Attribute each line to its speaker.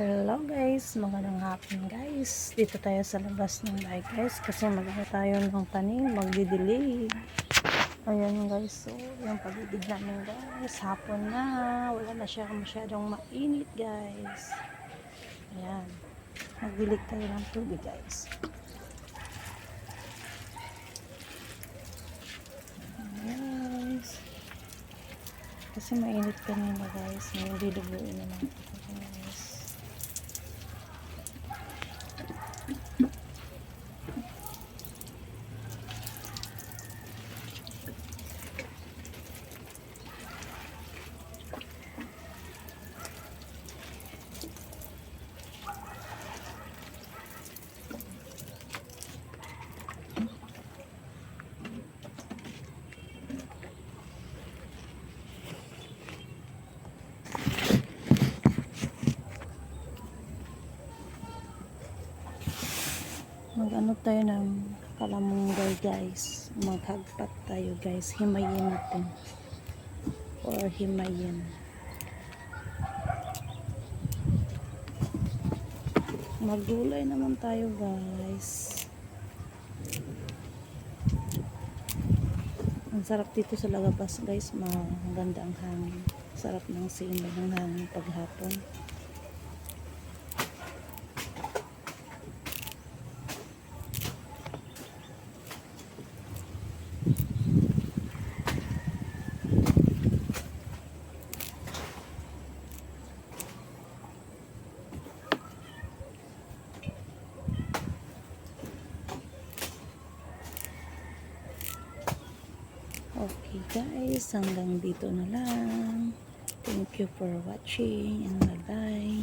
Speaker 1: Hello guys, magandang hapon guys. Dito tayo sa labas ng bahay guys kasi magano tayo ng tanim, magdidilig. Ayan guys, so yung pagdidig namin guys, hapon na, wala na siya masyadong mainit guys. Ayan, magdilig tayo ng tubig guys. Ayan, guys. Kasi mainit kanina guys, may dilubuin na lang ako guys. Mag-ano tayo ng kalamunggay guys. Maghagpat tayo guys. Himayin natin. Or himayin. Magulay naman tayo guys. Ang sarap dito sa lagabas guys. Maganda ang hangin. Sarap ng simoy ng hangin paghapon Okay guys, hanggang dito na lang. Thank you for watching and bye bye.